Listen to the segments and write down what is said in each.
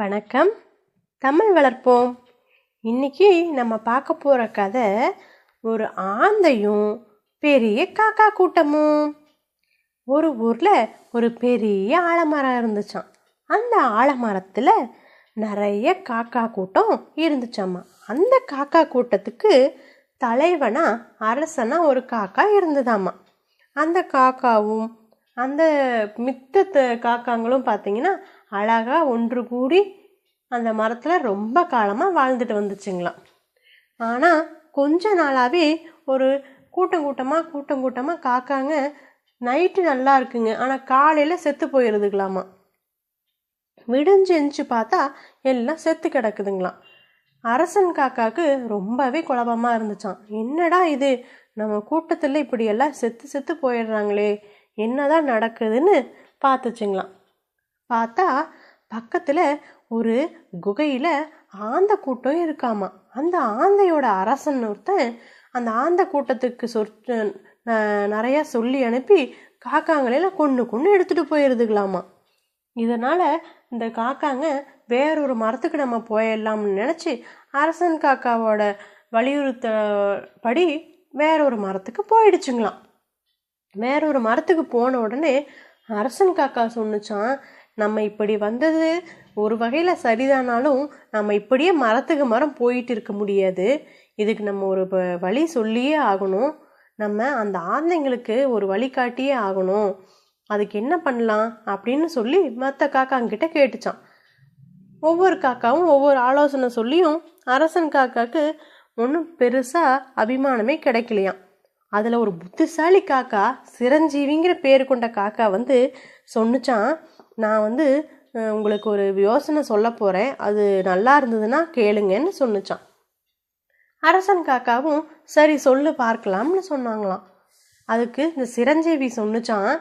வணக்கம். தமிழ் வளர்ப்போம். இன்னைக்கு நம்ம பார்க்க போகிற கதை ஒரு ஆந்தையும் பெரிய காக்கா கூட்டமும். ஒரு ஊரில் ஒரு பெரிய ஆலமரம் இருந்துச்சாம். அந்த ஆலமரத்தில் நிறைய காக்கா கூட்டம் இருந்துச்சாம்மா அந்த காக்கா கூட்டத்துக்கு தலைவனாக அரசனாக ஒரு காக்கா இருந்ததாம்மா அந்த காக்காவும் அந்த மித்த காக்காங்களும் பார்த்தீங்கன்னா அழகா ஒன்று கூடி அந்த மரத்தில் ரொம்ப காலமாக வாழ்ந்துட்டு வந்துச்சுங்களாம். ஆனால் கொஞ்ச நாளாகவே ஒரு கூட்டம் கூட்டமாக கூட்டம் கூட்டமாக காக்காங்க நைட்டு நல்லா இருக்குங்க. ஆனால் காலையில் செத்து போயிடுதுங்களாமா விடிஞ்சு எந்திச்சு பார்த்தா எல்லாம் செத்து கிடக்குதுங்களாம். அரசன் காக்காக்கு ரொம்பவே குழப்பமாக இருந்துச்சாம். என்னடா இது? நம்ம கூட்டத்தில் இப்படியெல்லாம் செத்து செத்து போயிடுறாங்களே. என்னதான் நடக்குதுன்னு பார்த்துச்சுங்களாம். பார்த்தா பக்கத்தில் ஒரு குகையில் ஆந்த கூட்டம் இருக்காமா? அந்த ஆந்தையோட அரசன் ஒருத்தன் அந்த ஆந்த கூட்டத்துக்கு சொற் நிறையா சொல்லி அனுப்பி காக்காங்களெல்லாம் கொண்டு கொண்டு எடுத்துகிட்டு போயிருதுங்களாமா. இதனால் இந்த காக்காங்க வேறொரு மரத்துக்கு நம்ம போயிடலாம்னு நினச்சி அரசன் காக்காவோட வலியுறுத்த படி வேறொரு மரத்துக்கு போயிடுச்சுங்களாம். வேறொரு மரத்துக்கு போன உடனே அரசன் காக்கா சொன்னுச்சான் நம்ம இப்படி வந்தது ஒரு வகையில் சரிதானாலும் நம்ம இப்படியே மரத்துக்கு மரம் போயிட்டு இருக்க முடியாது. இதுக்கு நம்ம ஒரு வழி சொல்லியே ஆகணும். நம்ம அந்த ஆந்தைங்களுக்கு ஒரு வழிகாட்டியே ஆகணும். அதுக்கு என்ன பண்ணலாம் அப்படின்னு சொல்லி மற்ற காக்காங்கிட்ட கேட்டுச்சான் ஒவ்வொரு காக்காவும் ஒவ்வொரு ஆலோசனை சொல்லியும் அரசன் காக்காக்கு ஒன்றும் பெருசாக அபிமானமே கிடைக்கலையாம். அதில் ஒரு புத்திசாலி காக்கா சிரஞ்சீவிங்கிற பேர் கொண்ட காக்கா வந்து சொன்னுச்சான் நான் வந்து உங்களுக்கு ஒரு யோசனை சொல்ல போகிறேன் அது நல்லா இருந்ததுன்னா கேளுங்கன்னு சொன்னுச்சான் அரசன் காக்காவும் சரி சொல்லு பார்க்கலாம்னு சொன்னாங்களாம். அதுக்கு இந்த சிரஞ்சீவி சொன்னுச்சான்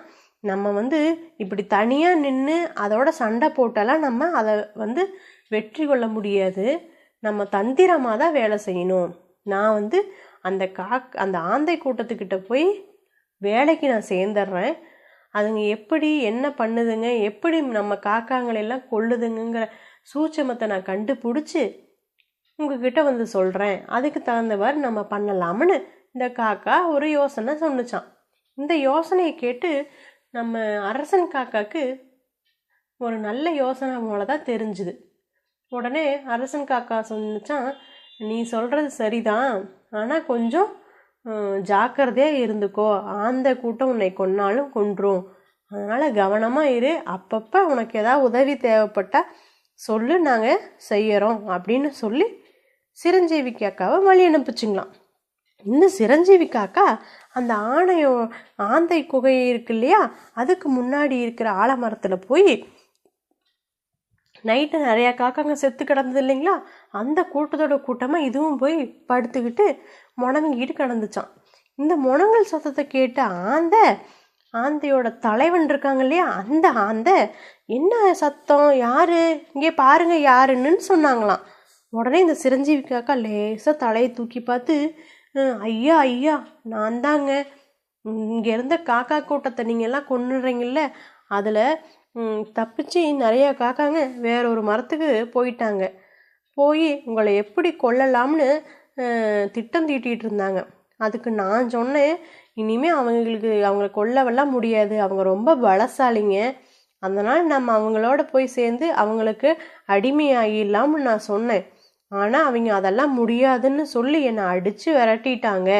நம்ம வந்து இப்படி தனியாக நின்று அதோட சண்டை போட்டெல்லாம் நம்ம அதை வந்து வெற்றி கொள்ள முடியாது. நம்ம தந்திரமாக தான் வேலை செய்யணும். நான் வந்து அந்த காக் அந்த ஆந்தை கூட்டத்துக்கிட்ட போய் வேலைக்கு நான் சேர்ந்துடுறேன் அதுங்க எப்படி என்ன பண்ணுதுங்க எப்படி நம்ம காக்காங்களெல்லாம் கொள்ளுதுங்கிற சூட்சமத்தை நான் கண்டுபிடிச்சி உங்ககிட்ட வந்து சொல்கிறேன் அதுக்கு தகுந்தவாறு நம்ம பண்ணலாம்னு இந்த காக்கா ஒரு யோசனை சொன்னிச்சான் இந்த யோசனையை கேட்டு நம்ம அரசன் காக்காக்கு ஒரு நல்ல யோசனை போல தான் தெரிஞ்சுது. உடனே அரசன் காக்கா சொன்னிச்சான் நீ சொல்கிறது சரிதான். ஆனால் கொஞ்சம் ஜாக்கிரதையாக இருந்துக்கோ. ஆந்த கூட்டம் உன்னை கொன்னாலும் கொன்றும். அதனால் கவனமாக இரு. அப்பப்போ உனக்கு ஏதாவது உதவி தேவைப்பட்டால் சொல்லு நாங்கள் செய்கிறோம் அப்படின்னு சொல்லி சிரஞ்சீவி அக்காவை வழி அனுப்பிச்சிங்களாம். இந்த சிரஞ்சீவி காக்கா அந்த ஆணையோ ஆந்தை குகை இருக்கு இல்லையா? அதுக்கு முன்னாடி இருக்கிற ஆலமரத்தில் போய் நைட்டு நிறையா காக்காங்க செத்து கிடந்தது இல்லைங்களா? அந்த கூட்டத்தோட கூட்டமாக இதுவும் போய் படுத்துக்கிட்டு முணங்கிட்டு கிடந்துச்சான் இந்த முணங்கல் சத்தத்தை கேட்ட ஆந்த ஆந்தையோட தலைவன் இருக்காங்க இல்லையா? அந்த ஆந்தை என்ன சத்தம்? யாரு? இங்கே பாருங்க யாருன்னு சொன்னாங்களாம். உடனே இந்த சிரஞ்சீவி காக்கா லேசாக தலையை தூக்கி பார்த்து ஐயா ஐயா நான் தாங்க. இங்கே இருந்த காக்கா கூட்டத்தை நீங்கள் எல்லாம் அதில் தப்பிச்சு நிறையா காக்காங்க. வேற ஒரு மரத்துக்கு போயிட்டாங்க. போய் உங்களை எப்படி கொல்லலாம்னு திட்டம் தீட்டிகிட்டு இருந்தாங்க. அதுக்கு நான் சொன்னேன் இனிமேல் அவங்களுக்கு அவங்கள கொல்லவெல்லாம் முடியாது. அவங்க ரொம்ப பலசாலிங்க. அதனால் நம்ம அவங்களோட போய் சேர்ந்து அவங்களுக்கு அடிமையாகிடலாம்னு நான் சொன்னேன். ஆனால் அவங்க அதெல்லாம் முடியாதுன்னு சொல்லி என்னை அடித்து விரட்டிட்டாங்க.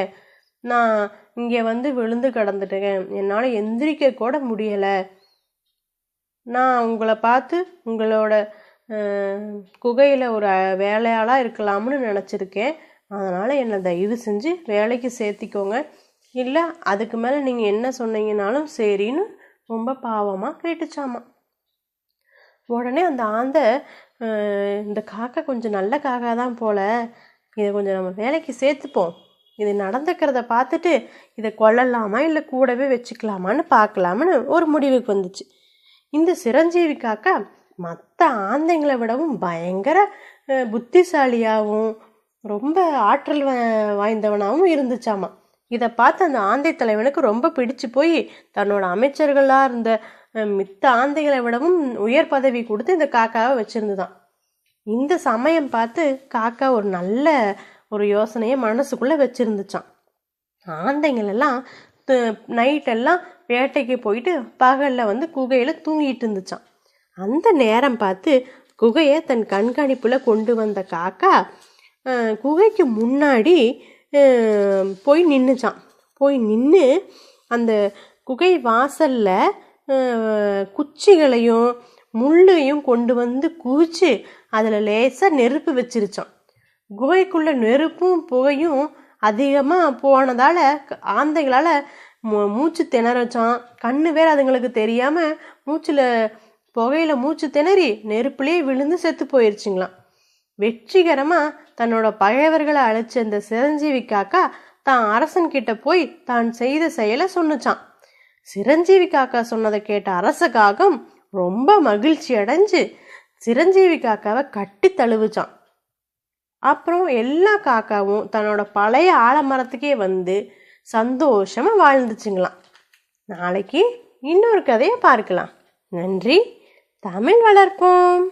நான் இங்கே வந்து விழுந்து கிடந்துட்டேன். என்னால் எந்திரிக்க கூட முடியலை. நான் உங்களை பார்த்து உங்களோட குகையில் ஒரு வேலையாளாக இருக்கலாம்னு நினச்சிருக்கேன். அதனால் என்னை தயவு செஞ்சு வேலைக்கு சேர்த்திக்கோங்க. இல்லை அதுக்கு மேலே நீங்கள் என்ன சொன்னீங்கனாலும் சரின்னு ரொம்ப பாவமாக கேட்டுச்சாமா. உடனே அந்த ஆந்தை இந்த காக்கா கொஞ்சம் நல்ல காக்கா தான் போல. இதை கொஞ்சம் நம்ம வேலைக்கு சேர்த்துப்போம். இது நடந்துக்கிறத பார்த்துட்டு இதை கொல்லலாமா இல்லை கூடவே வச்சுக்கலாமான்னு பார்க்கலாம்னு ஒரு முடிவுக்கு வந்துச்சு. இந்த சிரஞ்சீவி காக்கா மற்ற ஆந்தைங்களை விடவும் பயங்கர புத்திசாலியாகவும் ரொம்ப ஆற்றல் வா- வாய்ந்தவனாகவும் இருந்துச்சாமா. இதை பார்த்து அந்த ஆந்தை தலைவனுக்கு ரொம்ப பிடிச்சு போய் தன்னோட அமைச்சர்களாக இருந்த மித்த ஆந்தைகளை விடவும் உயர் பதவி கொடுத்து இந்த காக்காவை வச்சுருந்துதான். இந்த சமயம் பார்த்து காக்கா ஒரு நல்ல ஒரு யோசனையை மனசுக்குள்ளே வச்சுருந்துச்சான் ஆந்தைங்களெல்லாம் நைட்டெல்லாம் வேட்டைக்கு போயிட்டு பகலில் வந்து குகையில் தூங்கிட்டு இருந்துச்சான் அந்த நேரம் பார்த்து குகையை தன் கண்காணிப்பில் கொண்டு வந்த காக்கா குகைக்கு முன்னாடி போய் நின்றுச்சான் போய் நின்று அந்த குகை வாசலில் குச்சிகளையும் முள்ளையும் கொண்டு வந்து குவிச்சு அதில் லேசாக நெருப்பு வச்சிருச்சான் குகைக்குள்ளே நெருப்பும் புகையும் அதிகமாக போனதால் ஆந்தைகளால் மூச்சு திணறச்சான். கண்ணு வேற அதுங்களுக்கு தெரியாமல் மூச்சில் புகையில மூச்சு திணறி நெருப்புலேயே விழுந்து செத்து போயிருச்சுங்களாம். வெற்றிகரமாக தன்னோட பகைவர்களை அழைச்ச அந்த சிரஞ்சீவி காக்கா தான் அரசன் கிட்ட போய் தான் செய்த செயலை சொன்னுச்சான் சிரஞ்சீவி காக்கா சொன்னதை கேட்ட அரச காகம் ரொம்ப மகிழ்ச்சி அடைஞ்சு சிரஞ்சீவி காக்காவை கட்டி தழுவுச்சான் அப்புறம் எல்லா காக்காவும் தன்னோட பழைய ஆலமரத்துக்கே வந்து சந்தோஷமாக வாழ்ந்துச்சுங்களாம். நாளைக்கு இன்னொரு கதையை பார்க்கலாம். நன்றி. தமிழ் வளர்ப்போம்.